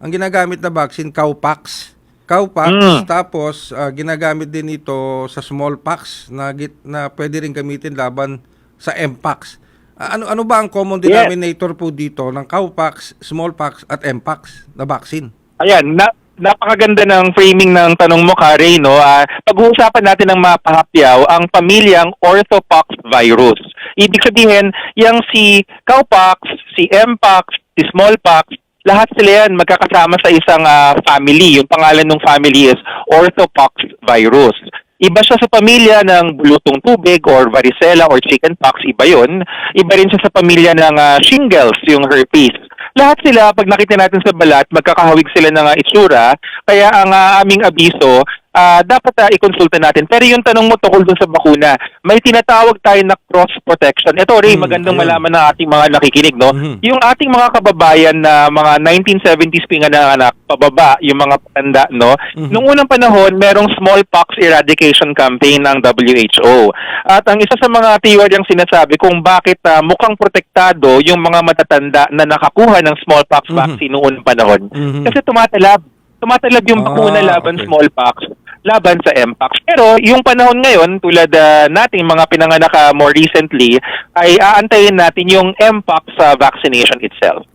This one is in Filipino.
ang ginagamit na vaccine, cowpox. Cowpox, Mm. tapos ah, ginagamit din ito sa smallpox na, git, na pwede rin gamitin laban sa mpox. Ah, ano, ano ba ang common Yes. denominator po dito ng cowpox, smallpox at mpox na vaccine? Ayan, na, napakaganda ng framing ng tanong mo, Kare, no? Ah, pag-uusapan natin ng mapahapyaw ang pamilyang orthopox virus. Ibig sabihin, yung si cowpox, si mpox, si smallpox, lahat sila yan magkakasama sa isang ah, family. Yung pangalan ng family is orthopox virus. Iba siya sa pamilya ng bulutong tubig or varicella or chickenpox, iba yun. Iba rin siya sa pamilya ng ah, shingles, yung herpes. Lahat sila, pag nakita natin sa balat, magkakahawig sila ng ah, itsura. Kaya ang ah, aming abiso, ah, dapat ah, ikonsulta natin. Pero yung tanong mo tungkol dun sa bakuna, may tinatawag tayo na cross protection. Ito, Ray, Hmm, magandang ayun. malaman ng ating mga nakikinig, no? Mhm. Yung ating mga kababayan na mga 1970s pinanganak, pababa, yung mga patanda, no? Mhm. Nung unang panahon, merong smallpox eradication campaign ng WHO. At ang isa sa mga teoryang sinasabi kung bakit ah, mukhang protektado yung mga matatanda na nakakuha ng smallpox Mhm. vaccine noong unang panahon. Mhm. Kasi tumatalab. Tumatalab yung Ah, bakuna laban okay. smallpox laban sa mpox. Pero yung panahon ngayon, tulad ah, nating mga pinanganak ah, more recently, ay aantayin natin yung mpox sa vaccination itself.